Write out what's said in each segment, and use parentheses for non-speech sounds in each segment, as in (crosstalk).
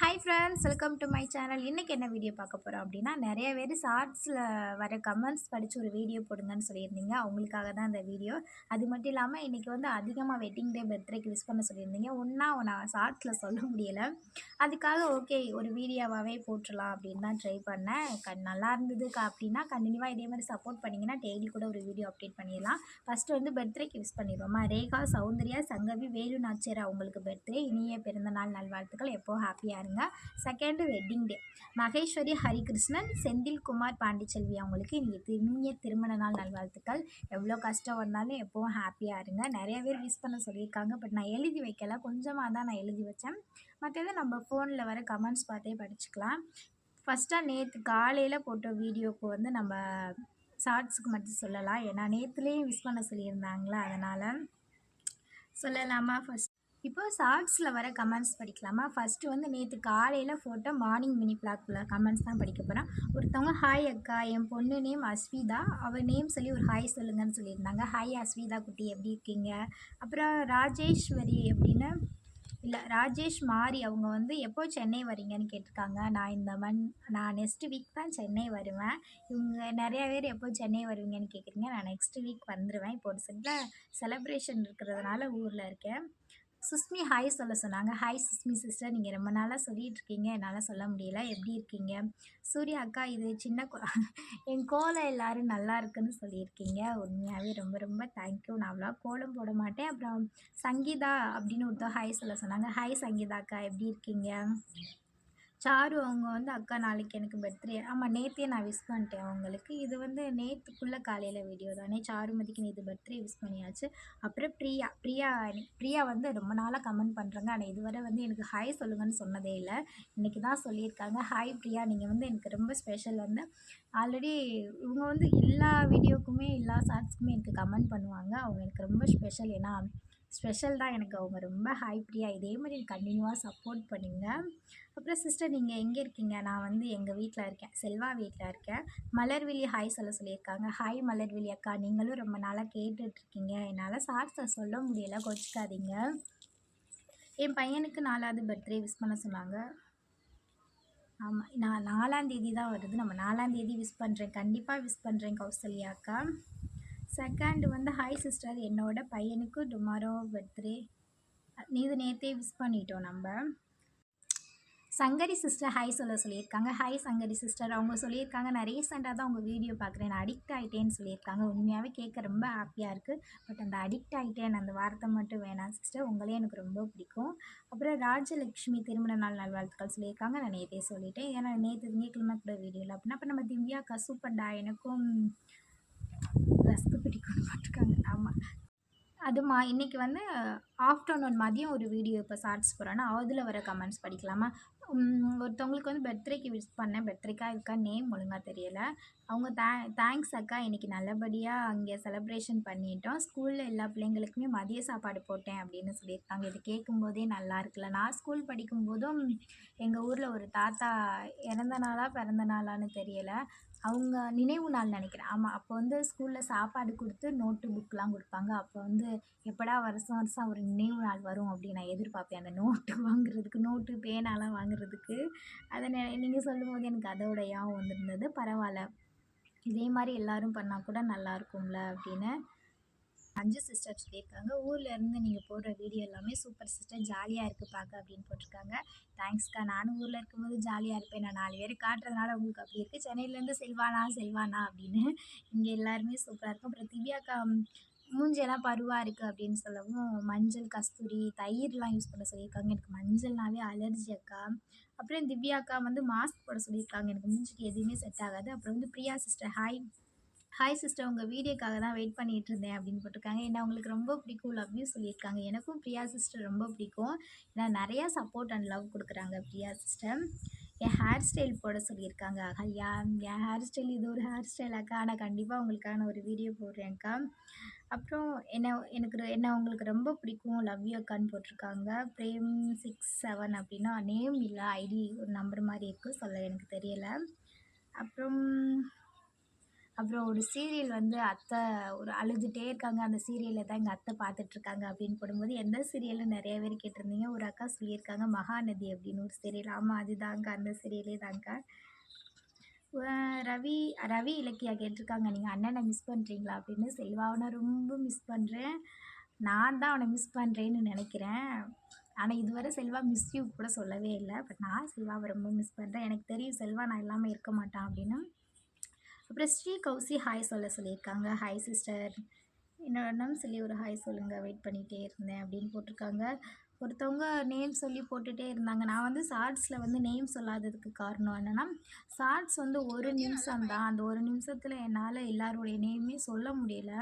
Hi friends welcome to my channel இன்றைக்கி என்ன video பார்க்க போகிறோம் அப்படின்னா நிறைய பேர் ஷார்ட்ஸில் வர கமெண்ட்ஸ் படித்து ஒரு வீடியோ போடுங்கன்னு சொல்லியிருந்தீங்க. அவங்களுக்காக தான் இந்த வீடியோ அது மட்டும் இல்லாமல் இன்றைக்கி வந்து அதிகமாக வெட்டிங் டே பர்த்டேக்கு விஷ் பண்ண சொல்லியிருந்தீங்க. ஒன்றா நான் ஷார்ட்ஸில் சொல்ல முடியலை. அதுக்காக ஓகே ஒரு வீடியோவாகவே போட்டுடலாம் அப்படின்னு தான் ட்ரை பண்ணேன். க நல்லா இருந்தது. அப்படின்னா கண்டினியூவாக இதே மாதிரி சப்போர்ட் பண்ணிங்கன்னா டெய்லி கூட ஒரு வீடியோ அப்டேட் பண்ணிடலாம். ஃபஸ்ட்டு வந்து பர்த்டேக்கு விஷ் பண்ணிடுவோமா? ரேகா சௌந்தர்யா சங்கவி வேலு நாச்சியர் அவங்களுக்கு பர்த்டே இனிய பிறந்தநாள் நல்வாழ்த்துக்கள். எப்போ ஹாப்பியாக இருங்க second wedding day Maheswari Harikrishnan Senthilkumar Pandiselvi அவங்களுக்கு இன்றைக்கி இனிய திருமண நாள் நல்வாழ்த்துக்கள். எவ்வளோ கஷ்டம் வந்தாலும் எப்போவும் ஹாப்பியாக இருங்க. நிறைய பேர் மிஸ் பண்ண சொல்லியிருக்காங்க பட் நான் எழுதி வைக்கல. கொஞ்சமாக தான் நான் எழுதி வச்சேன். மற்றது நம்ம ஃபோனில் வர கமெண்ட்ஸ் பார்த்தே படிச்சுக்கலாம். ஃபஸ்ட்டாக நேற்று காலையில் போட்ட வீடியோக்கு வந்து நம்ம ஷார்ட்ஸுக்கு மட்டும் சொல்லலாம். ஏன்னா நேற்றுலேயும் மிஸ் பண்ண சொல்லியிருந்தாங்களா அதனால் சொல்லலாமா ஃபஸ்ட் இப்போ ஷார்ட்ஸில் வர கமெண்ட்ஸ் படிக்கலாமா? ஃபஸ்ட்டு வந்து நேற்று காலையில் ஃபோட்டோ மார்னிங் மினி பிளாக்ல கமெண்ட்ஸ் தான் படிக்க போகிறேன் ஒருத்தவங்க ஹாய் அக்கா என் பொண்ணு நேம் அஸ்விதா. அவள் நேம் சொல்லி ஒரு ஹாய் சொல்லுங்கன்னு சொல்லியிருந்தாங்க. ஹாய் அஸ்விதா குட்டி எப்படி இருக்கீங்க? அப்புறம் ராஜேஸ்வரி அப்படின்னு இல்லை ராஜேஷ் மாரி அவங்க வந்து எப்போ சென்னை வரீங்கன்னு கேட்டிருக்காங்க. நான் இந்த மன் நான் நெக்ஸ்ட் வீக் தான் சென்னை வருவேன். இவங்க நிறையா பேர் எப்போ சென்னை வருவீங்கன்னு கேட்குறீங்க. நான் நெக்ஸ்ட் வீக் வந்துடுவேன் இப்போ ஒரு சில செலப்ரேஷன் இருக்கிறதுனால ஊரில் இருக்கேன். சுஸ்மி ஹாய் சொல்ல சொன்னாங்க. ஹாய் சுஸ்மி சிஸ்டர் நீங்கள் ரொம்ப நாளாக சொல்லிகிட்டு இருக்கீங்க என்னால் சொல்ல முடியல. எப்படி இருக்கீங்க? சூர்யா அக்கா இது சின்ன என் கோலம் எல்லோரும் நல்லா இருக்குன்னு சொல்லியிருக்கீங்க. உண்மையாகவே ரொம்ப ரொம்ப தேங்க்யூ நான் அவ்வளோ கோலம் போட மாட்டேன். அப்புறம் சங்கீதா அப்படின்னு ஒருத்தர் ஹாய் சொல்ல சொன்னாங்க. ஹாய் சங்கீதா அக்கா எப்படி இருக்கீங்க? சாரு அவங்க வந்து அக்கா நாளைக்கு எனக்கு பர்த்டே ஆமாம் நேற்றே நான் விஷ் பண்ணிட்டேன் அவங்களுக்கு. இது வந்து நேற்றுக்குள்ளே காலையில் வீடியோ தானே. சாருமதிக்கு நேற்று பர்த்டே விஷ் பண்ணியாச்சு. அப்புறம் பிரியா பிரியா பிரியா வந்து ரொம்ப நாளாக கமெண்ட் பண்ணுறாங்க ஆனால் இதுவரை வந்து எனக்கு ஹாய் சொல்லுங்கன்னு சொன்னதே இல்லை. இன்றைக்கி தான் சொல்லியிருக்காங்க. ஹாய் பிரியா நீங்கள் வந்து எனக்கு ரொம்ப ஸ்பெஷல் வந்து ஆல்ரெடி இவங்க வந்து எல்லா வீடியோக்குமே எல்லா ஷார்ட்ஸ்க்குமே எனக்கு கமெண்ட் பண்ணுவாங்க. அவங்க எனக்கு ரொம்ப ஸ்பெஷல் ஏன்னா ஸ்பெஷல் தான் எனக்கு. அவங்க ரொம்ப ஹாப்பியாக இதே மாதிரி கண்டினியூவாக சப்போர்ட் பண்ணுங்கள் அப்புறம் சிஸ்டர் நீங்கள் எங்கே இருக்கீங்க? நான் வந்து எங்கள் வீட்டில் இருக்கேன். செல்வா வீட்டில் இருக்கேன். மலர்விழி ஹாய் சொல்ல சொல்லியிருக்காங்க. ஹாய் மலர்விழி அக்கா. நீங்களும் ரொம்ப நாளாக கேட்டுட்ருக்கீங்க என்னால் சார்ஸை சொல்ல முடியலை. கொச்சிக்காதீங்க. என் பையனுக்கு நாலாவது பர்த்டே விஷ் பண்ண சொன்னாங்க. ஆமாம் நான் நாலாந்தேதி தான் வருது. நம்ம நாலாந்தேதி விஷ் பண்ணுறேன் கண்டிப்பாக விஷ் பண்ணுறேன் கௌசல்யா அக்கா. செகண்ட் வந்து ஹாய் சிஸ்டர் என்னோட பையனுக்கு டுமாரோ பர்த்டே இது நேற்றே விஸ் பண்ணிட்டோம் நம்ம. சங்கரி சிஸ்டர் ஹாய் சொல்ல சொல்லியிருக்காங்க. ஹாய் சங்கரி சிஸ்டர் அவங்க சொல்லியிருக்காங்க. நான் ரீசெண்டாக தான் உங்கள் வீடியோ பார்க்குறேன். நான் அடிக்ட் ஆகிட்டேன்னு சொல்லியிருக்காங்க. உண்மையாகவே கேட்க ரொம்ப ஹாப்பியாக இருக்குது பட் அந்த அடிக்ட் ஆகிட்டேன் அந்த வார்த்தை மட்டும் வேணாம் சிஸ்டர் உங்களே எனக்கு ரொம்ப பிடிக்கும். அப்புறம் ராஜலக்ஷ்மி திருமண நாள் நல்வாழ்த்துக்கள் சொல்லியிருக்காங்க. நான் நேற்றே சொல்லிட்டேன். ஏன்னா நேற்று திங்கக்கிழமை கூட வீடியோவில் அப்படின்னா அப்போ நம்ம திவ்யா கசூப்பண்டா எனக்கும் ரஸ்க்கு பிடிக்கும்னு போட்டிருக்காங்க. ஆமாம் அதுமா இன்றைக்கி வந்து ஆஃப்டர்நூன் மதியம் ஒரு வீடியோ இப்போ ஷார்ட்ஸ் போகிறோன்னா அதில் வர கமெண்ட்ஸ் படிக்கலாமா? ஒருத்தவங்களுக்கு வந்து பர்த்டேக்கு விஷ் பண்ணேன். பர்த்டேக்கா இருக்கா நேம் ஒழுங்காக தெரியலை. அவங்க தே தேங்க்ஸ் அக்கா இன்றைக்கி நல்லபடியாக அங்கே செலப்ரேஷன் பண்ணிட்டோம். ஸ்கூலில் எல்லா பிள்ளைங்களுக்குமே மதிய சாப்பாடு போட்டேன் அப்படின்னு சொல்லியிருக்காங்க. இது கேட்கும்போதே நல்லா இருக்குல்ல. நான் ஸ்கூல் படிக்கும்போதும் எங்கள் ஊரில் ஒரு தாத்தா இறந்த நாளாக பிறந்த நாளான்னு தெரியலை. அவங்க நினைவு நாள் நினைக்கிறேன். ஆமாம் அப்போ வந்து ஸ்கூலில் சாப்பாடு கொடுத்து நோட்டு புக்லாம் கொடுப்பாங்க. அப்போ வந்து எப்படா வருஷம் வருஷம் ஒரு நினைவு நாள் வரும் அப்படின்னு நான் எதிர்பார்ப்பேன். அந்த நோட்டு (laughs) வாங்குறதுக்கு நோட்டு பேனாலாம் வாங்குறதுக்கு. அதை நீங்கள் சொல்லும்போது எனக்கு அதோட ஞாபகம் வந்திருந்தது. பரவாயில்ல. இதே மாதிரி எல்லோரும் பண்ணால் கூட நல்லா இருக்கும்ல அப்படின்னு அஞ்சு சிஸ்டர் சொல்லியிருக்காங்க. ஊரில் இருந்து நீங்கள் போடுற வீடியோ எல்லாமே சூப்பர் சிஸ்டர் ஜாலியாக இருக்குது பார்க்க அப்படின்னு போட்டிருக்காங்க. தேங்க்ஸ்க்கா நானும் ஊரில் இருக்கும்போது ஜாலியாக இருப்பேன். நான் நாலு பேர் காட்டுறதுனால உங்களுக்கு அப்படி இருக்குது சென்னையிலேருந்து செல்வானா செல்வானா அப்படின்னு. இங்கே எல்லாருமே சூப்பராக இருக்கும். அப்புறம் திவ்யாக்கா மூஞ்செல்லாம் பருவாக இருக்குது அப்படின்னு சொல்லவும் மஞ்சள் கஸ்தூரி தயிர்லாம் யூஸ் பண்ண சொல்லியிருக்காங்க. எனக்கு மஞ்சள்னாவே அலர்ஜி அக்கா. அப்புறம் திவ்யா அக்கா வந்து மாஸ்க் போட சொல்லியிருக்காங்க. எனக்கு மூஞ்சிக்கு எதுவுமே செட் ஆகாது. அப்புறம் வந்து Priya sister hi hi sister உங்கள் வீடியோக்காக தான் வெயிட் பண்ணிகிட்டு இருந்தேன் அப்படின்னு போட்டிருக்காங்க. ஏன்னா உங்களுக்கு ரொம்ப பிடிக்கும் லவ் யூ சொல்லியிருக்காங்க. எனக்கும் பிரியா சிஸ்டர் ரொம்ப பிடிக்கும். ஏன்னா நிறையா சப்போர்ட் அண்ட் லவ் கொடுக்குறாங்க பிரியா சிஸ்டர் என் ஹேர் ஸ்டைல் போட சொல்லியிருக்காங்க. அகல்யா என் ஹேர் ஸ்டைல் இது ஒரு ஹேர் ஸ்டைல் அக்கா. ஆனால் கண்டிப்பாக உங்களுக்கான ஒரு வீடியோ போடுறேன்க்கா அப்புறம் என்ன எனக்கு என்ன உங்களுக்கு ரொம்ப பிடிக்கும் லவ் யூ அக்கான்னு போட்டிருக்காங்க. பிரேம் சிக்ஸ் செவன் அப்படின்னா நேம் இல்லை ஐடி ஒரு நம்பர் மாதிரி இருக்குது சொல்ல எனக்கு தெரியலை. அப்புறம் அப்புறம் ஒரு சீரியல் வந்து அத்தை ஒரு அழுதுகிட்டே இருக்காங்க. அந்த சீரியலை தான் எங்கள் அத்தை பார்த்துட்ருக்காங்க அப்படின்னு போடும்போது எந்த சீரியல்னு நிறைய பேர் கேட்டிருந்தீங்க. ஒரு அக்கா சொல்லியிருக்காங்க மகாநதி அப்படின்னு ஒரு சீரியல். ஆமாம் அதுதாங்க அந்த சீரியலே தாங்க ரவி ரவி இலக்கியா கேட்டிருக்காங்க. நீங்கள் அண்ணனை மிஸ் பண்ணுறீங்களா அப்படின்னு செல்வாவனை ரொம்ப மிஸ் பண்ணுறேன் நான் தான் அவனை மிஸ் பண்ணுறேன்னு நினைக்கிறேன். ஆனால் இதுவரை செல்வா மிஸ் யூ கூட சொல்லவே இல்லை. பட் நான் செல்வாவை ரொம்ப மிஸ் பண்ணுறேன் எனக்கு தெரியும் செல்வா நான் இல்லாமல் இருக்க மாட்டான் அப்படின்னு அப்புறம் ஸ்ரீ கௌசி ஹாய் சொல்ல சொல்லியிருக்காங்க. ஹாய் சிஸ்டர் என்னன்னு சொல்லி ஒரு ஹாய் சொல்லுங்கள் வெயிட் பண்ணிகிட்டே இருந்தேன் அப்படின்னு போட்டிருக்காங்க. ஒருத்தவங்க நேம் சொல்லி போட்டுகிட்டே இருந்தாங்க. நான் வந்து ஷார்ட்ஸில் வந்து நேம் சொல்லாததுக்கு காரணம் என்னென்னா ஷார்ட்ஸ் வந்து ஒரு நிமிஷம் தான். அந்த ஒரு நிமிஷத்தில் என்னால் எல்லாருடைய நேமே சொல்ல முடியல.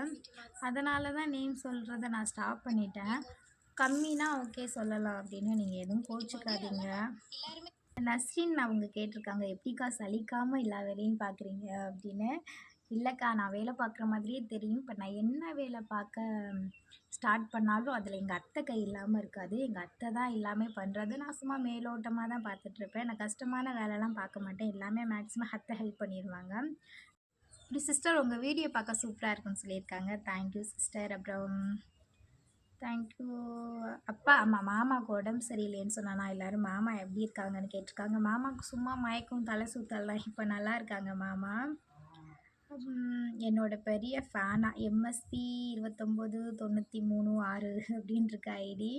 அதனால தான் நேம் சொல்கிறத நான் ஸ்டாப் பண்ணிட்டேன். கம்மினா ஓகே சொல்லலாம் அப்படின்னு நீங்கள் எதுவும் கோச்சிக்காதீங்க. நஸ்ரின் அவங்க கேட்டிருக்காங்க எப்படிக்கா சலிக்காமல் எல்லா வேலையும் பார்க்குறீங்க அப்படின்னு. இல்லைக்கா நான் வேலை பார்க்குற மாதிரியே தெரியும். இப்போ நான் என்ன வேலை பார்க்க ஸ்டார்ட் பண்ணாலும் அதில் எங்கள் அத்தை கை இல்லாமல் இருக்காது. எங்கள் அத்தை தான் எல்லாமே பண்ணுறது நான் சும்மா மேலோட்டமாக தான் பார்த்துட்ருப்பேன் நான் கஷ்டமான வேலைலாம் பார்க்க மாட்டேன். எல்லாமே மேக்ஸிமம் அத்தை ஹெல்ப் பண்ணிடுவாங்க இப்படி சிஸ்டர் உங்கள் வீடியோ பார்க்க சூப்பராக இருக்குன்னு சொல்லியிருக்காங்க. தேங்க்யூ சிஸ்டர் அப்புறம் தேங்க்யூ அப்பா அம்மா மாமாவுக்கு உடம்பு சரியில்லைன்னு சொன்னானா எல்லோரும் மாமா எப்படி இருக்காங்கன்னு கேட்டிருக்காங்க. மாமாவுக்கு சும்மா மயக்கம் தலை சுத்தலாம் இப்போ நல்லா இருக்காங்க மாமா. என்னோட பெரிய ஃபேனாக எம்எஸ்பி இருபத்தொம்போது தொண்ணூற்றி மூணு ஆறு அப்படின்ட்டுருக்க ஐடி.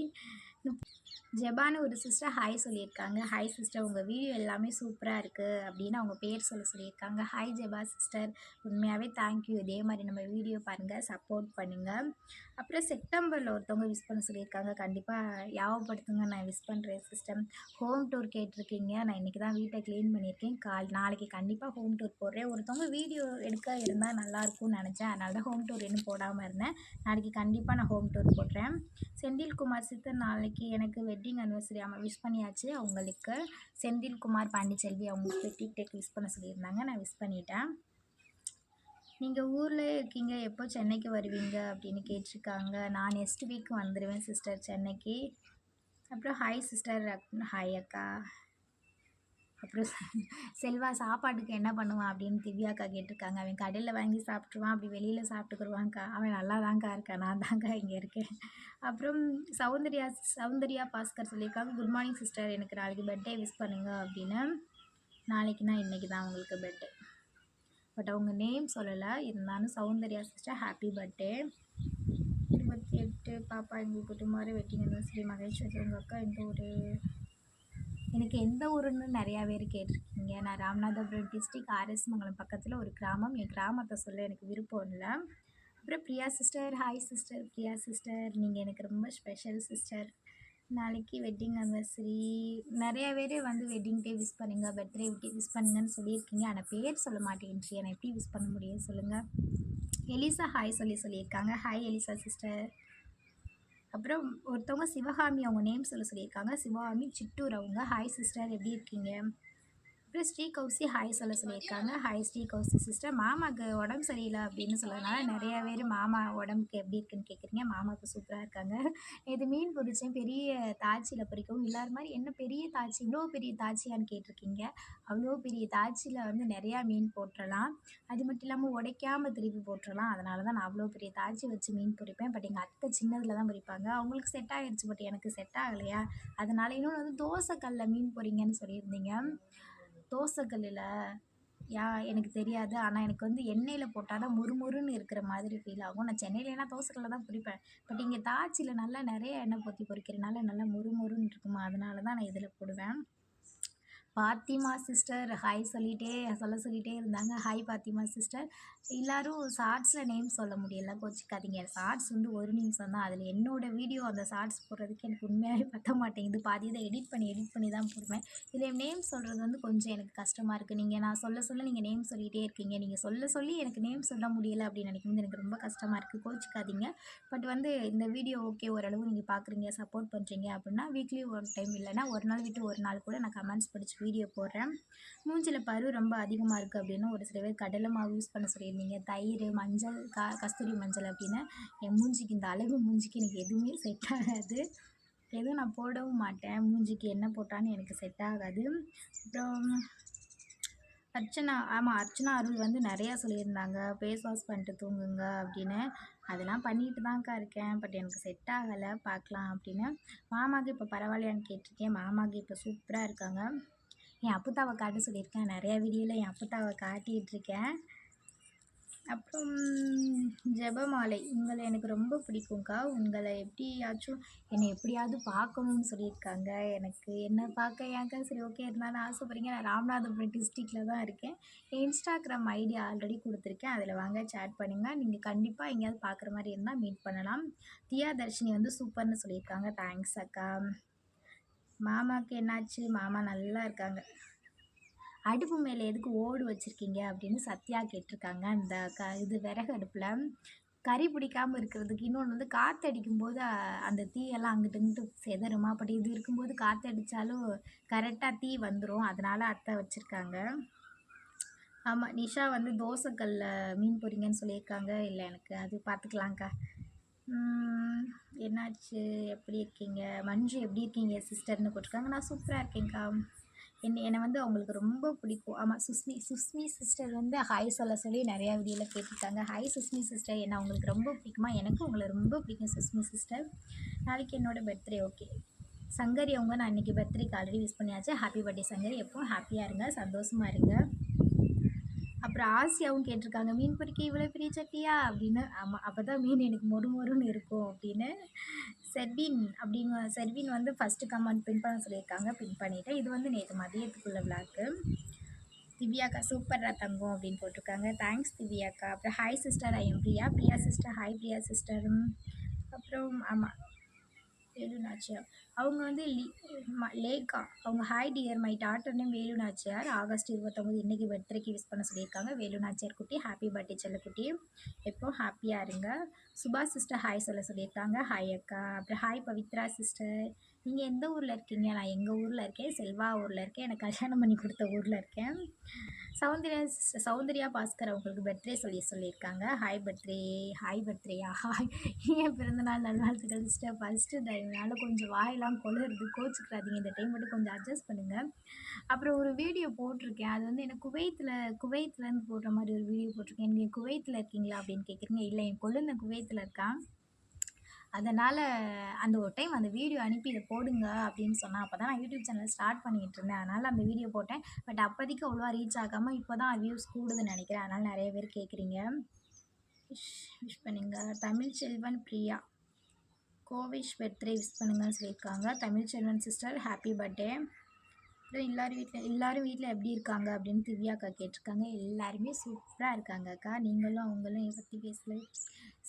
ஜெபான்னு ஒரு சிஸ்டர் ஹாய் சொல்லியிருக்காங்க. ஹாய் சிஸ்டர் உங்கள் வீடியோ எல்லாமே சூப்பராக இருக்குது அப்படின்னு அவங்க பேர் சொல்ல சொல்லியிருக்காங்க. ஹாய் ஜெபா சிஸ்டர் உண்மையாகவே தேங்க்யூ இதே மாதிரி நம்ம வீடியோ பாருங்கள் சப்போர்ட் பண்ணுங்கள் அப்புறம் செப்டம்பரில் ஒருத்தவங்க விஷ் பண்ண சொல்லியிருக்காங்க. கண்டிப்பாக யாவப்படுத்துங்க. நான் விஷ் பண்ணுறேன் சிஸ்டம் ஹோம் டூர் கேட்டிருக்கீங்க. நான் இன்றைக்கி தான் வீட்டை க்ளீன் பண்ணியிருக்கேன். கால் நாளைக்கு கண்டிப்பாக ஹோம் டூர் போடுறேன். ஒருத்தவங்க வீடியோ எடுக்க இருந்தால் நல்லாயிருக்கும்னு நினச்சேன். அதனால தான் ஹோம் டூர் இன்னும் போடாமல் இருந்தேன். நாளைக்கு கண்டிப்பாக நான் ஹோம் டூர் போடுறேன். செந்தில்குமார் சித்தர் நாளைக்கு எனக்கு வெட்டிங் அனிவர்சரி ஆமாம் விஷ் பண்ணியாச்சு. அவங்களுக்கு செந்தில்குமார் பாண்டிச்செல்வி அவங்களுக்கு டிக்டேக் விஷ் பண்ண சொல்லியிருந்தாங்க. நான் விஷ் பண்ணிட்டேன். நீங்கள் ஊரில் இருக்கீங்க. எப்போ சென்னைக்கு வருவீங்க அப்படின்னு கேட்டிருக்காங்க. நான் நெக்ஸ்ட் வீக் வந்துடுவேன் சிஸ்டர் சென்னைக்கு. அப்புறம் ஹாய் சிஸ்டர் ஹாய் அக்கா. அப்புறம் செல்வா சாப்பாட்டுக்கு என்ன பண்ணுவான் அப்படின்னு திவ்யாக்கா கேட்டிருக்காங்க. அவன் கடையில் வாங்கி சாப்பிட்ருவான் அப்படி வெளியில் சாப்பிட்டுக்குருவான்க்கா. அவன் நல்லா தாங்க்கா இருக்கான் நான் தாங்க்கா இங்கே இருக்கேன். அப்புறம் சௌந்தர்யா சௌந்தர்யா பாஸ்கர் சொல்லியிருக்காங்க குட் மார்னிங் சிஸ்டர் எனக்கு நாளைக்கு பர்த்டே விஷ் பண்ணுங்க அப்படின்னு. நாளைக்குனா இன்றைக்கி தான் உங்களுக்கு பர்த்டே பட் அவங்க நேம் சொல்லலை. இருந்தாலும் சௌந்தர்யா சிஸ்டர் ஹாப்பி பர்த்டே இருபத்தி எட்டு பாப்பா எங்கள் குட்டுமாறு வெட்டிங் ஸ்ரீ மகேஸ்வரி உங்கள் அக்கா. இந்த ஒரு எனக்கு எந்த ஊருன்னு நிறையா பேர் கேட்டிருக்கீங்க. நான் ராமநாதபுரம் டிஸ்ட்ரிக் ஆர்எஸ் மங்கலம் பக்கத்தில் ஒரு கிராமம். என் கிராமத்தை சொல்ல எனக்கு விருப்பம் இல்லை. அப்புறம் Priya sister hi sister Priya sister நீங்கள் எனக்கு ரொம்ப ஸ்பெஷல் சிஸ்டர் நாளைக்கு வெட்டிங் அனிவர்சரி நிறைய பேர் வந்து வெட்டிங் டே விஷ் பண்ணுங்க பர்த்டே டே விஷ் பண்ணுங்கன்னு சொல்லியிருக்கீங்க. ஆனால் பேர் சொல்ல மாட்டேன்றி நான் எப்படி விஷ் பண்ண முடியும் சொல்லுங்கள் எலிசா ஹாய் சொல்லி சொல்லியிருக்காங்க. ஹாய் எலிசா சிஸ்டர் அப்புறம் ஒருத்தவங்க சிவகாமி அவங்க நேம் சொல்ல சொல்லியிருக்காங்க. சிவகாமி சிட்டூர் அவங்க. ஹாய் சிஸ்டர் எப்படி இருக்கீங்க? அப்புறம் ஸ்ரீ கௌசி ஹாய் சொல்ல சொல்லியிருக்காங்க. ஹாய் ஸ்ரீ கௌசி சிஸ்டர் மாமாவுக்கு உடம்பு சரியில்லை அப்படின்னு சொல்கிறதுனால நிறையா பேர் மாமா உடம்புக்கு எப்படி இருக்குன்னு கேட்குறீங்க மாமாவுக்கு சூப்பராக இருக்காங்க. இது மீன் பிடிச்சேன் பெரிய தாச்சியில் பிடிக்கவும் இல்லாத மாதிரி என்ன பெரிய தாச்சி இவ்வளோ பெரிய தாச்சியான்னு கேட்டிருக்கீங்க. அவ்வளோ பெரிய தாச்சியில் வந்து நிறையா மீன் போட்டுடலாம் அது மட்டும் இல்லாமல் உடைக்காமல் திருப்பி போட்டுடலாம் அதனால தான் நான் அவ்வளோ பெரிய தாச்சி வச்சு மீன் பிடிப்பேன். பட் எங்கள் அத்தை சின்னதில் தான் பிடிப்பாங்க. அவங்களுக்கு செட் ஆகிடுச்சு பட் எனக்கு செட் ஆகலையா? அதனால இன்னொன்று வந்து தோசைக்கல்லில் மீன் பொறிங்கன்னு சொல்லியிருந்தீங்க. தோசைக்கல்லில் யா எனக்கு தெரியாது. ஆனால் எனக்கு வந்து எண்ணெயில் போட்டால் தான் முறுமுறுன்னு இருக்கிற மாதிரி ஃபீல் ஆகும். நான் சென்னையிலனா தோசைக்கல்ல தான் பொரிப்பேன் பட் இங்கே தாச்சியில் நல்லா நிறைய எண்ணெய் ஊற்றி பொரிக்கிறனால நல்லா முறுமுறுன்னு இருக்குமா? அதனால தான் நான் இதில் போடுவேன். பாத்திமா சிஸ்டர் ஹாய் சொல்லிகிட்டே சொல்ல சொல்லிகிட்டே இருந்தாங்க. Hi Fathima sister. எல்லோரும் ஷார்ட்ஸில் நேம் சொல்ல முடியல. கோச்சிக்காதீங்க. ஷார்ட்ஸ் வந்து ஒரு நிமிஷம் தான். அதில் என்னோடய வீடியோ அந்த ஷார்ட்ஸ் போடுறதுக்கு எனக்கு உண்மையாகவே பத்த மாட்டேங்குது. பாதி இதை எடிட் பண்ணி எடிட் பண்ணி தான் போடுவேன். இதில் நேம் சொல்கிறது வந்து கொஞ்சம் எனக்கு கஷ்டமாக இருக்குது நீங்கள் நான் சொல்ல சொல்ல நீங்கள் நேம் சொல்லிகிட்டே இருக்கீங்க. நீங்கள் சொல்ல சொல்லி எனக்கு நேம் சொல்ல முடியலை அப்படின்னு நினைக்கும் எனக்கு ரொம்ப கஷ்டமாக இருக்குது கோச்சிக்காதீங்க. பட் வந்து இந்த வீடியோ ஓகே ஓரளவு நீங்கள் பார்க்குறீங்க சப்போர்ட் பண்ணுறீங்க அப்படின்னா வீக்லி ஒரு டைம் இல்லைனா ஒரு நாள் விட்டு ஒரு நாள் கூட நான் கமெண்ட்ஸ் படிச்சு வீடியோ போடுறேன். மூஞ்சில் பரு ரொம்ப அதிகமாக இருக்குது அப்படின்னு ஒரு சில பேர் கடலை மாவு யூஸ் பண்ண சொல்லியிருந்தீங்க. தயிர் மஞ்சள் கா கஸ்தூரி மஞ்சள் அப்படின்னு. என் மூஞ்சிக்கு இந்த அழகு மூஞ்சிக்கு எனக்கு எதுவுமே செட் ஆகாது. எதுவும் நான் போடவும் மாட்டேன். மூஞ்சிக்கு என்ன போட்டாலும் எனக்கு செட் ஆகாது. அப்புறம் அர்ச்சனா ஆமாம் அர்ச்சனா அருள் வந்து நிறையா சொல்லியிருந்தாங்க. ஃபேஸ் வாஷ் பண்ணிட்டு தூங்குங்க அப்படின்னு. அதெல்லாம் பண்ணிட்டு தான்க்கா இருக்கேன். பட் எனக்கு செட் ஆகலை. பார்க்கலாம் அப்படின்னு. மாமாக்கு இப்போ பரவாயில்லையான்னு கேட்டிருக்கேன். மாமாக்கு இப்போ சூப்பராக இருக்காங்க. என் அப்புத்தாவை காட்ட சொல்லியிருக்கேன். நிறையா வீடியோவில் என் அப்புத்தாவை காட்டிகிட்ருக்கேன் அப்புறம் ஜெபமாலை. உங்களை எனக்கு ரொம்ப பிடிக்கும்க்கா. உங்களை எப்படியாச்சும் என்னை எப்படியாவது பார்க்கணுன்னு சொல்லியிருக்காங்க. எனக்கு என்னை பார்க்க ஏன்க்கா சரி ஓகே இருந்தாலும் ஆசைப்படுறீங்க நான் ராமநாதபுரம் டிஸ்ட்ரிக்டில் தான் இருக்கேன். என் இன்ஸ்டாகிராம் ஐடி ஆல்ரெடி கொடுத்துருக்கேன். அதில் வாங்க சேட் பண்ணுங்கள் நீங்கள் கண்டிப்பாக எங்கேயாவது பார்க்குற மாதிரி இருந்தால் மீட் பண்ணலாம். தியா தர்ஷினி வந்து சூப்பர்னு சொல்லியிருக்காங்க. தேங்க்ஸ் அக்கா. மாமாவுக்கு என்னாச்சு? மாமா நல்லா இருக்காங்க. அடுப்பு மேலே எதுக்கு ஓடு வச்சுருக்கீங்க? அப்படின்னு சத்யா கேட்டிருக்காங்க. அந்த க இது விறகு அடுப்பில் கறி பிடிக்காமல் இருக்கிறதுக்கு இன்னொன்று வந்து காற்றடிக்கும் போது அந்த தீயெல்லாம் அங்கிட்டு இங்கிட்டு செதறுமா? பட் இது இருக்கும்போது காற்றடிச்சாலும் கரெக்டாக தீ வந்துடும் அதனால் அத்தை வச்சுருக்காங்க. ஆமாம் நிஷா வந்து தோசைக்கல்லில் மீன் பொறிங்கன்னு சொல்லியிருக்காங்க. இல்லை எனக்கு அது பார்த்துக்கலாங்க்கா என்னாச்சு? எப்படி இருக்கீங்க? மஞ்சு எப்படி இருக்கீங்க சிஸ்டர்னு போட்டிருக்காங்க. நான் சூப்பராக இருக்கேங்க்கா என்ன என்னை வந்து அவங்களுக்கு ரொம்ப பிடிக்கும். ஆமாம் சுஸ்மி சுஸ்மி சிஸ்டர் வந்து ஹாய் சொல்ல சொல்லி நிறையா வீடியோவில் கேட்டிருக்காங்க. ஹாய் சுஸ்மி சிஸ்டர் என்ன அவங்களுக்கு ரொம்ப பிடிக்குமா? எனக்கும் உங்களை ரொம்ப பிடிக்கும் சுஸ்மி சிஸ்டர் நாளைக்கு என்னோட பர்த்டே ஓகே சங்கரி அவங்க நான் இன்றைக்கி பர்த்டேக்கு ஆல்ரெடி யூஸ் பண்ணியாச்சு. Happy birthday Sankari. எப்பவும் ஹாப்பியாக இருங்க சந்தோஷமாக இருங்க. அப்புறம் ஆசியாவும் கேட்டிருக்காங்க மீன் பிடிக்க இவ்வளோ பெரிய சட்டியா? அப்படின்னு. ஆமாம் அப்போ தான் மீன் எனக்கு மொறு மொறுன்னு இருக்கும் அப்படின்னு. செர்வின் அப்படின்னு செர்வின் வந்து ஃபஸ்ட்டு கமெண்ட் பின் பண்ண சொல்லியிருக்காங்க. பின் பண்ணிவிட்டேன் இது வந்து நேற்று மதியத்துக்குள்ள விளாக்கு திவ்யாக்கா சூப்பராக தங்கம் அப்படின்னு போட்டிருக்காங்க. தேங்க்ஸ் திவ்யாக்கா. அப்புறம் hi sister I am Priya Priya sister hi Priya சிஸ்டரும் அப்புறம் ஆமாம் வேலு நாச்சியார் அவங்க வந்து லி ம- அவங்க hi dear my daughter name Velu Nachiyar August இருபத்தொம்பது இன்றைக்கி பர்த்டேக்கு யூஸ் பண்ண சொல்லியிருக்காங்க. வேலு நாச்சியார் குட்டி ஹாப்பி பர்த்டே செல்லக்குட்டி எப்போ? ஹாப்பியாக இருங்க. சுபா சிஸ்டர் ஹாய் சொல்ல சொல்லியிருக்காங்க. ஹாய் அக்கா. அப்புறம் ஹாய் பவித்ரா சிஸ்டர் நீங்கள் எந்த ஊரில் இருக்கீங்க? நான் எங்கள் ஊரில் இருக்கேன். செல்வா ஊரில் இருக்கேன். எனக்கு கல்யாணம் பண்ணி கொடுத்த ஊரில் இருக்கேன். சௌந்தர்யா சிஸ்டர் சௌந்தர்யா பாஸ்கர் அவங்களுக்கு பர்த்டே சொல்லி சொல்லியிருக்காங்க. Hi birthday. ஹாய் பர்த்டேயா? ஹாய் ஏன் பிறந்தநாள் நல்வாழ்த்துக்கள் சிஸ்டர் ஃபஸ்ட்டு டைம்னால கொஞ்சம் வாயெல்லாம் கொளுறது கோச்சுக்கிறாதீங்க இந்த டைம் மட்டும் கொஞ்சம் அட்ஜஸ்ட் பண்ணுங்கள் அப்புறம் ஒரு வீடியோ போட்டிருக்கேன். அது வந்து எனக்கு குவைத்தில் குவைத்துலேருந்து போடுற மாதிரி ஒரு வீடியோ போட்டிருக்கேன். நீங்கள் குவைத்தில் இருக்கீங்களா அப்படின்னு கேட்குறீங்க. இல்லை என் கொழுந்த குவைத்தில் இருக்கான் அதனால் அந்த ஒரு டைம் அந்த வீடியோ அனுப்பி இதை போடுங்க அப்படின்னு சொன்னால் அப்போ தான் நான் யூடியூப் சேனல் ஸ்டார்ட் பண்ணிகிட்டு இருந்தேன். அதனால் அந்த வீடியோ போட்டேன். பட் அப்போதைக்கு அவ்வளோவா ரீச் ஆகாமல் இப்போ தான் வியூஸ் கூடுதுன்னு நினைக்கிறேன். அதனால் நிறைய பேர் கேட்குறீங்க. விஷ் விஷ் பண்ணுங்க. தமிழ் செல்வன் பிரியா. கோவிஷ் பர்த்டே விஷ் பண்ணுங்கன்னு சொல்லியிருக்காங்க. Tamil Selvan sister happy birthday அப்புறம் எல்லாரும் வீட்டில் எல்லோரும் வீட்டில் எப்படி இருக்காங்க அப்படின்னு திவ்யாக்கா கேட்டிருக்காங்க. எல்லாருமே சூப்பராக இருக்காங்க அக்கா. நீங்களும் அவங்களும் இதை பற்றி பேசல.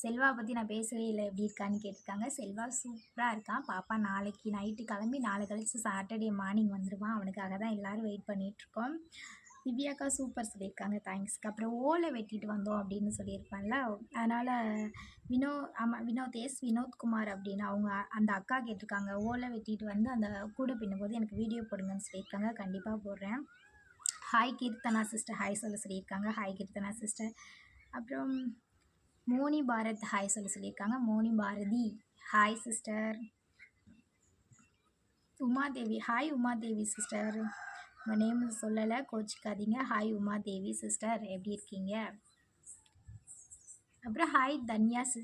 செல்வா பற்றி நான் பேசவே இல்லை. எப்படி இருக்கான்னு கேட்டிருக்காங்க. செல்வா சூப்பராக இருக்கான் பாப்பா நாளைக்கு நைட்டு கிளம்பி நாளை கழிச்சு சாட்டர்டே மார்னிங் வந்துடுவான் அவனுக்காக தான் எல்லோரும் வெயிட் பண்ணிகிட்ருக்கோம் திவ்யாக்கா சூப்பர் சொல்லியிருக்காங்க. தேங்க்ஸ்க்கு அப்புறம் ஓலை வெட்டிட்டு வந்தோம் அப்படின்னு சொல்லியிருப்பேன்ல. அதனால் வினோ ஆமாம் வினோத் எஸ் வினோத்குமார் அப்படின்னு அவங்க அந்த அக்கா கேட்டிருக்காங்க. ஓலை வெட்டிட்டு வந்து அந்த கூட பின்னும்போது எனக்கு வீடியோ போடுங்கன்னு சொல்லியிருக்காங்க. கண்டிப்பாக போடுறேன். ஹாய் கீர்த்தனா சிஸ்டர் ஹாய் சொல்ல சொல்லியிருக்காங்க. ஹாய் கீர்த்தனா சிஸ்டர் அப்புறம் மோனி பாரத் ஹாய் சொல்ல சொல்லியிருக்காங்க. Moni Bharathi hi sister Umadevi hi Umadevi sister உங்கள் நேம் சொல்லலை கோச்சிக்காதீங்க. ஹாய் உமா தேவி சிஸ்டர் எப்படி இருக்கீங்க? அப்புறம் ஹாய் தன்யா சி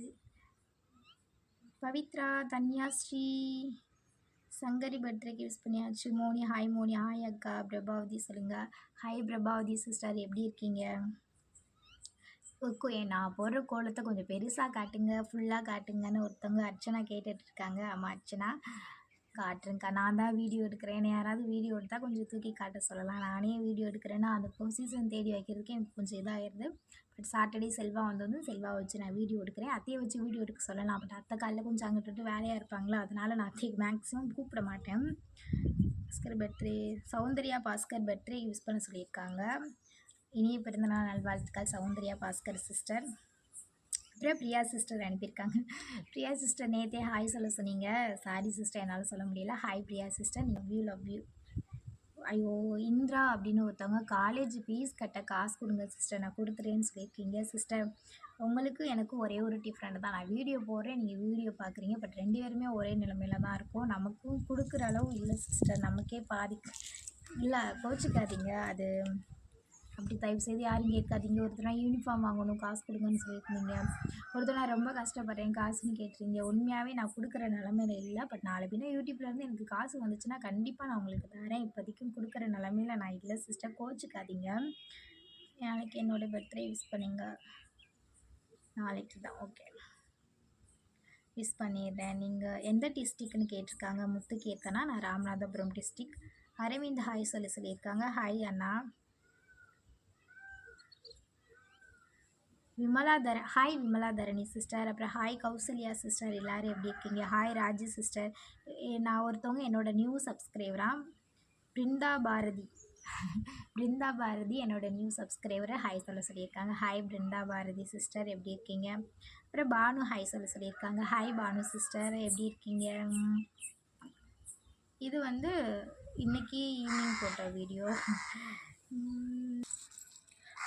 பவித்ரா தன்யா ஸ்ரீ சங்கரி பர்த்டேக்கு யூஸ் பண்ணியாச்சு. மோனி ஹாய் மோனி ஹாய் அக்கா பிரபாவதி சொல்லுங்கள் ஹாய் பிரபாவதி சிஸ்டர் எப்படி இருக்கீங்க? ஓகே நான் போடுற கோலத்தை கொஞ்சம் பெருசாக காட்டுங்க ஃபுல்லாக காட்டுங்கன்னு ஒருத்தவங்க அர்ச்சனா கேட்டுட்ருக்காங்க ஆமாம் அர்ச்சனா காட்டுறேங்க்கா நான் தான் வீடியோ எடுக்கிறேன். என்னை யாராவது வீடியோ எடுத்தால் கொஞ்சம் தூக்கி காட்ட சொல்லலாம். நானே வீடியோ எடுக்கிறேன்னா அந்த பொசிஷன் தேடி வைக்கிறதுக்கு எனக்கு கொஞ்சம் இதாகிடுது பட் சாட்டர்டே செல்வா வந்ததும் செல்வா வச்சு நான் வீடியோ எடுக்கிறேன். அத்தையை வச்சு வீடியோ எடுக்க சொல்லலாம். பட் அத்தை காலையில் கொஞ்சம் அங்கிட்டு வேலையாக இருப்பாங்களா? அதனால் நான் அத்தைக்கு மேக்ஸிமம் கூப்பிட மாட்டேன். Bhaskar birthday Soundarya Bhaskar birthday use பண்ண சொல்லியிருக்காங்க. இனிய பிறந்தநாள் நல்வாழ்த்துக்கள் சௌந்தர்யா பாஸ்கர் சிஸ்டர் அப்புறம் பிரியா சிஸ்டர் அனுப்பியிருக்காங்க. பிரியா சிஸ்டர் நேற்றே ஹாய் சொல்ல சொன்னீங்க. சாரி சிஸ்டர் என்னால் சொல்ல முடியல. ஹாய் பிரியா சிஸ்டர் நீங்கள் வியூ லவ் வியூ ஐயோ இந்திரா அப்படின்னு ஒருத்தவங்க காலேஜ் ஃபீஸ் கட்ட காசு கொடுங்க சிஸ்டர் நான் கொடுத்துறேன்னு சொல்லியிருக்கீங்க. சிஸ்டர் உங்களுக்கும் எனக்கும் ஒரே ஒரு டிஃப்ரெண்ட் தான். நான் வீடியோ போடுறேன் நீங்கள் வீடியோ பார்க்குறீங்க. பட் ரெண்டு பேருமே ஒரே நிலமையில தான் இருக்கும். நமக்கும் கொடுக்குற அளவு இல்லை சிஸ்டர் நமக்கே பாதி இல்லை கோச்சிக்காதீங்க. அது அப்படி தயவு செய்து யாரும் கேட்காதீங்க. ஒருத்தனா யூனிஃபார்ம் வாங்கணும் காசு கொடுங்கன்னு சொல்லியிருந்தீங்க. ஒருத்தர் நான் ரொம்ப கஷ்டப்படுறேன் காசுன்னு கேட்டுறீங்க உண்மையாகவே நான் கொடுக்குற நிலமையில இல்லை பட் நாளை பின்ன யூடியூப்லேருந்து எனக்கு காசு வந்துச்சுன்னா கண்டிப்பாக நான் உங்களுக்கு தரேன். இப்போதைக்கும் கொடுக்குற நிலமையில நான் இல்லை சிஸ்டர் கோச்சிக்காதீங்க. நாளைக்கு என்னோடய பர்த்டே யூஸ் பண்ணுங்க. நாளைக்கு தான் ஓகே மிஸ் பண்ணிடுறேன். நீங்கள் எந்த டிஸ்ட்ரிக்னு கேட்டிருக்காங்க? முத்து கேட்கனா நான் ராமநாதபுரம் டிஸ்ட்ரிக் அரவிந்த் ஹாய் சொல்லி சொல்லியிருக்காங்க. ஹாய் அண்ணா. விமலாதர ஹாய் விமலாதரணி சிஸ்டர் அப்புறம் ஹாய் கௌசல்யா சிஸ்டர் எல்லோரும் எப்படி இருக்கீங்க? ஹாய் ராஜு சிஸ்டர் நான் ஒருத்தவங்க என்னோட நியூ சப்ஸ்கிரைபராக பிருந்தா பாரதி. பிருந்தா பாரதி என்னோடய நியூ சப்ஸ்கிரைபரை ஹாய் சொல்ல சொல்லியிருக்காங்க. ஹாய் பிருந்தா பாரதி சிஸ்டர் எப்படி இருக்கீங்க? அப்புறம் பானு ஹாய் சொல்ல சொல்லியிருக்காங்க. ஹாய் பானு சிஸ்டர் எப்படி இருக்கீங்க? இது வந்து இன்றைக்கி ஈவினிங் போட்ட வீடியோ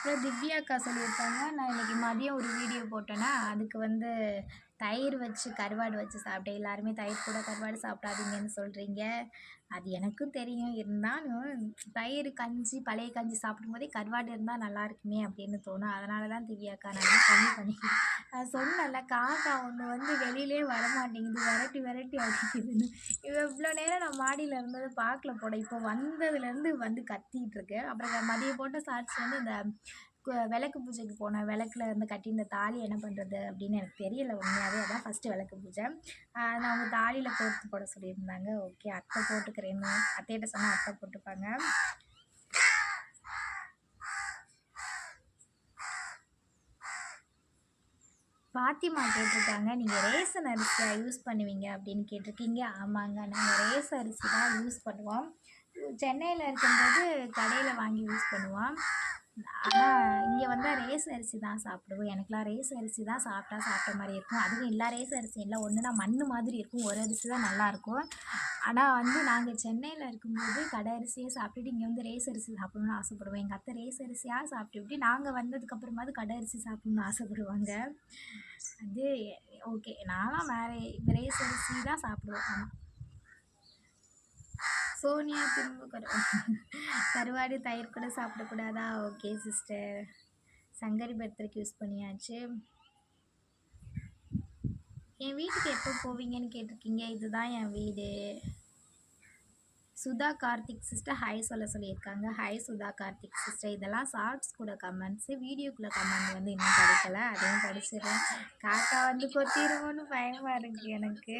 அப்புறம் திவ்யா அக்கா சொல்லியிருக்காங்க நான் இன்றைக்கி மதியம் ஒரு வீடியோ போட்டேன்னா அதுக்கு வந்து தயிர் வச்சு கருவாடு வச்சு சாப்பிட்டேன். எல்லாருமே தயிர் கூட கருவாடு சாப்பிடாதீங்கன்னு சொல்கிறீங்க அது எனக்கும் தெரியும். இருந்தாலும் தயிர் கஞ்சி பழைய கஞ்சி சாப்பிடும்போதே கருவாடு இருந்தால் நல்லா இருக்குமே அப்படின்னு தோணும். அதனால தான் திவ்யாக்கா நான் கம்மி பண்ணி நான் சொன்னல காக்கா ஒன்று வந்து வெளியிலே வரமாட்டேங்குது. விரட்டி விரட்டி அடிக்குதுன்னு. இவன் இவ்வளோ நேரம் நான் மாடியில் இருந்தது பார்க்கல போட இப்போ வந்ததுலேருந்து வந்து கத்திகிட்டு இருக்கு. அப்புறம் மதியம் போட்ட சாட்சி வந்து இந்த விளக்கு பூஜைக்கு போனேன் விளக்குல இருந்து கட்டியிருந்த தாலி என்ன பண்ணுறது அப்படின்னு எனக்கு தெரியல உண்மையாகவே அதான் ஃபஸ்ட்டு விளக்கு பூஜை. நான் அவங்க தாலியில் கோர்த்து போட சொல்லியிருந்தாங்க. ஓகே அத்தை போட்டுக்கிறேன்னு. அத்தைகிட்ட சொன்னால் அத்தை போட்டுப்பாங்க. பாத்திமா கேட்டிருக்காங்க நீங்கள் ரேசன் அரிசியாக யூஸ் பண்ணுவீங்க? அப்படின்னு கேட்டிருக்கீங்க. ஆமாங்க நாங்கள் ரேஸ் அரிசி தான் யூஸ் பண்ணுவோம். சென்னையில் இருக்கும்போது கடையில் வாங்கி யூஸ் பண்ணுவோம். ஆனால் இங்கே வந்தால் ரேஸ் அரிசி தான் சாப்பிடுவோம். எனக்குலாம் ரேஸ் அரிசி தான் சாப்பிட்டா சாப்பிட்ட மாதிரி இருக்கும். அதுவும் எல்லா ரேஸ் அரிசியும் இல்லை ஒன்றுனா மண் மாதிரி இருக்கும். ஒரு அரிசி தான் நல்லாயிருக்கும் ஆனால் வந்து நாங்கள் சென்னையில் இருக்கும்போது கடை அரிசியே சாப்பிட்டுட்டு இங்கே வந்து ரேஸ் அரிசி சாப்பிடணும்னு ஆசைப்படுவோம். எங்கள் அத்தை ரேஸ் அரிசியாக சாப்பிட்டுவிட்டு நாங்கள் வந்ததுக்கப்புறமாவது கடை அரிசி சாப்பிடணும்னு ஆசைப்படுவாங்க. அது ஓகே நான்லாம் வேறு ரேஸ் அரிசி தான் சாப்பிடுவோம். ஆமாம் சோனியா திரும்ப கரு கருவாடு தயிர் கூட சாப்பிடக்கூடாதா? ஓகே சிஸ்டர் சங்கரி பர்த்டேக்கு யூஸ் பண்ணியாச்சு. என் வீட்டுக்கு எப்போ போவீங்கன்னு கேட்டிருக்கீங்க? இதுதான் என் வீடு. சுதா கார்த்திக் சிஸ்டர் ஹாய் சொல்ல சொல்லியிருக்காங்க. ஹாய் சுதா கார்த்திக் சிஸ்டர் இதெல்லாம் ஷார்ட்ஸ் கூட கமெண்ட்ஸு வீடியோக்குள்ளே கமெண்ட் வந்து இன்னும் படிக்கல. அதையும் படிச்சிடுறேன். காக்கா வந்து கொத்திடுவோன்னு பயமாக இருக்குது எனக்கு.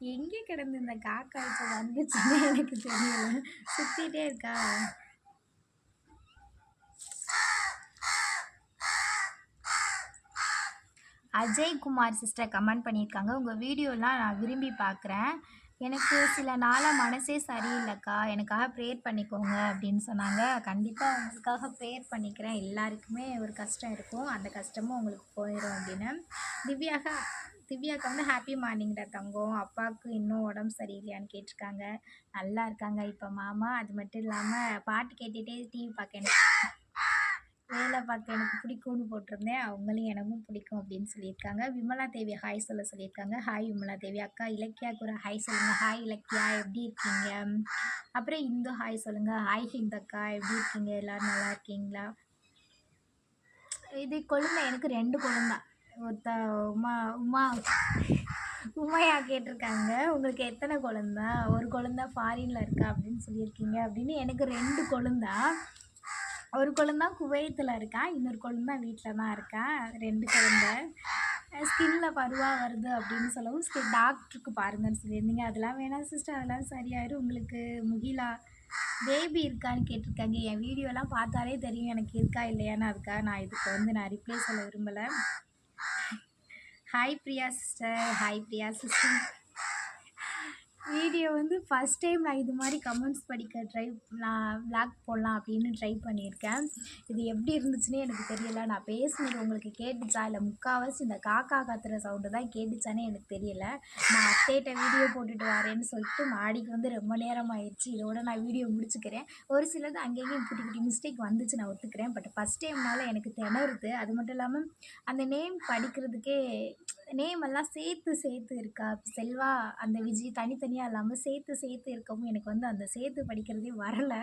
எங்கே கிடந்து இந்த காக்கா இப்போ வந்துச்சுன்னு எனக்கு தெரியல. சுற்றிட்டே இருக்கா? அஜய்குமார் சிஸ்டர் கமெண்ட் பண்ணியிருக்காங்க. உங்கள் வீடியோலாம் நான் விரும்பி பார்க்குறேன். எனக்கு சில நாளாக மனசே சரியில்லைக்கா. எனக்காக ப்ரேயர் பண்ணிக்கோங்க அப்படின்னு சொன்னாங்க. கண்டிப்பாக உங்களுக்காக ப்ரேயர் பண்ணிக்கிறேன். எல்லாருக்குமே ஒரு கஷ்டம் இருக்கும். அந்த கஷ்டமும் உங்களுக்கு போயிடும் அப்படின்னு. திவ்யாக திவ்யாவுக்கு வந்து ஹாப்பி மார்னிங்டா தங்கம். அப்பாவுக்கு இன்னும் உடம்பு சரியில்லையான்னு கேட்டிருக்காங்க. நல்லா இருக்காங்க. இப்போ மாமா அது மட்டும் இல்லாமல் பாட்டு கேட்டுகிட்டே டிவி பார்க்க எனக்கு வேலை பார்க்க எனக்கு பிடிக்கும்னு போட்டிருந்தேன். அவங்களும் எனக்கும் பிடிக்கும் அப்படின்னு சொல்லியிருக்காங்க. விமலா தேவி ஹாய் சொல்ல சொல்லியிருக்காங்க. ஹாய் விமலா தேவி. அக்கா இலக்கியாவுக்கு ஒரு ஹாய் சொல்லுங்கள் ஹாய் இலக்கியா எப்படி இருக்கீங்க? அப்புறம் இந்து ஹாய் சொல்லுங்கள் ஹாய் ஹிந்தக்கா எப்படி இருக்கீங்க? எல்லோரும் நல்லா இருக்கீங்களா? இது கொழுந்தை எனக்கு ரெண்டு கொழுந்தை ஒருத்த உமா உமா உமையா கேட்டிருக்காங்க. உங்களுக்கு எத்தனை குழந்த? ஒரு குழந்த ஃபாரினில் இருக்கா? அப்படின்னு சொல்லியிருக்கீங்க. அப்படின்னு எனக்கு ரெண்டு குழந்தா. ஒரு குழந்தா குவைத்தில் இருக்கான் இன்னொரு குழந்தா வீட்டில் தான் இருக்கான் ரெண்டு குழந்த. ஸ்கின்ல பருவாக வருது அப்படின்னு சொல்லவும் ஸ்கின் டாக்டருக்கு பாருங்கன்னு சொல்லியிருந்தீங்க. அதெல்லாம் வேணாம் சிஸ்டர் அதெல்லாம் சரியாயிரும். உங்களுக்கு முகிலா பேபி இருக்கான்னு கேட்டிருக்காங்க. என் வீடியோலாம் பார்த்தாலே தெரியும். எனக்கு இருக்கா இல்லையான்னு அதுக்காக நான் இதுக்கு வந்து நான் ரிப்ளை சொல்ல விரும்பலை. Hi Priya sister hi Priya sister video வந்து ஃபஸ்ட் டைம் நான் இது மாதிரி கமெண்ட்ஸ் படிக்க ட்ரை நான் விளாக் போடலாம் அப்படின்னு ட்ரை பண்ணியிருக்கேன். இது எப்படி இருந்துச்சுன்னே எனக்கு தெரியல. நான் பேசுனது உங்களுக்கு கேட்டுச்சா? இல்லை முக்கால்வாசி இந்த காக்கா கத்துற சவுண்டு தான் கேட்டுச்சானே எனக்கு தெரியல. நான் அப்டேட்டை வீடியோ போட்டுட்டு வரேன்னு சொல்லிட்டு மாடிக்கு வந்து ரொம்ப நேரம் ஆயிடுச்சு. இதோட நான் வீடியோ முடிச்சுக்கிறேன். ஒரு சிலது அங்கேயும் குட்டி குட்டி மிஸ்டேக் வந்துச்சு நான் ஒத்துக்கிறேன். பட் ஃபஸ்ட் டைம்னால எனக்கு திணறுது. அது மட்டும் இல்லாமல் அந்த நேம் படிக்கிறதுக்கே நேம் எல்லாம் சேர்த்து சேர்த்து இருக்கா செல்வா அந்த விஜய் தனித்தனியாக இல்லாமல் சேர்த்து சேர்த்து இருக்கவும் எனக்கு வந்து அந்த சேர்த்து படிக்கிறதே வரலை.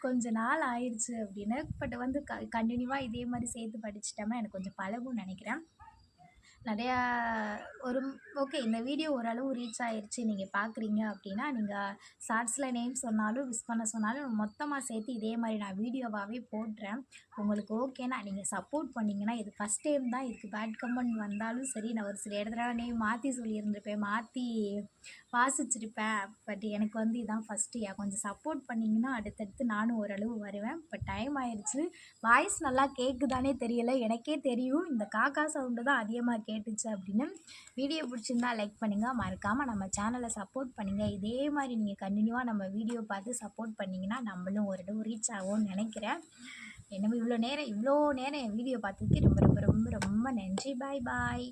கொஞ்ச நாள் ஆயிடுச்சு அப்படின்னு. பட் வந்து க கண்டினியூவாக இதே மாதிரி சேர்த்து படிச்சிட்டோம்னா எனக்கு கொஞ்சம் பழகும்னு நினைக்கிறேன். நிறையா ஒரு ஓகே இந்த வீடியோ ஓரளவு ரீச் ஆகிருச்சி நீங்கள் பார்க்குறீங்க அப்படின்னா நீங்கள் ஷார்ட்ஸில் நேம் சொன்னாலும் விஸ் பண்ண சொன்னாலும் மொத்தமாக சேர்த்து இதே மாதிரி நான் வீடியோவாகவே போடுறேன். உங்களுக்கு ஓகேனா நீங்கள் சப்போர்ட் பண்ணிங்கன்னா இது ஃபஸ்ட் டைம் தான் இதுக்கு பேட் கமெண்ட் வந்தாலும் சரி நான் ஒரு சில இடத்துல நேம் மாற்றி சொல்லியிருந்திருப்பேன் மாற்றி வாசிச்சிருப்பேன். பட் எனக்கு வந்து இதான் ஃபஸ்ட்டு கொஞ்சம் சப்போர்ட் பண்ணிங்கன்னா அடுத்தடுத்து நானும் ஓரளவு வருவேன். இப்போ டைம் ஆயிடுச்சு வாய்ஸ் நல்லா கேட்குதானே தெரியல. எனக்கே தெரியும். இந்த காக்கா சவுண்டு தான் அதிகமாக கேட்டுச்சு அப்படின்னு வீடியோ பிடிச்சிருந்தா லைக் பண்ணுங்கள் மறக்காமல் நம்ம சேனலை சப்போர்ட் பண்ணுங்கள் இதே மாதிரி நீங்கள் கண்டினியூவாக நம்ம வீடியோ பார்த்து சப்போர்ட் பண்ணிங்கன்னா நம்மளும் ஓரளவு ரீச் ஆகும்னு நினைக்கிறேன். என்னமோ இவ்வளோ நேரம் இவ்வளோ நேரம் என் வீடியோ பார்த்ததுக்கு ரொம்ப ரொம்ப ரொம்ப ரொம்ப நன்றி. பாய் பாய்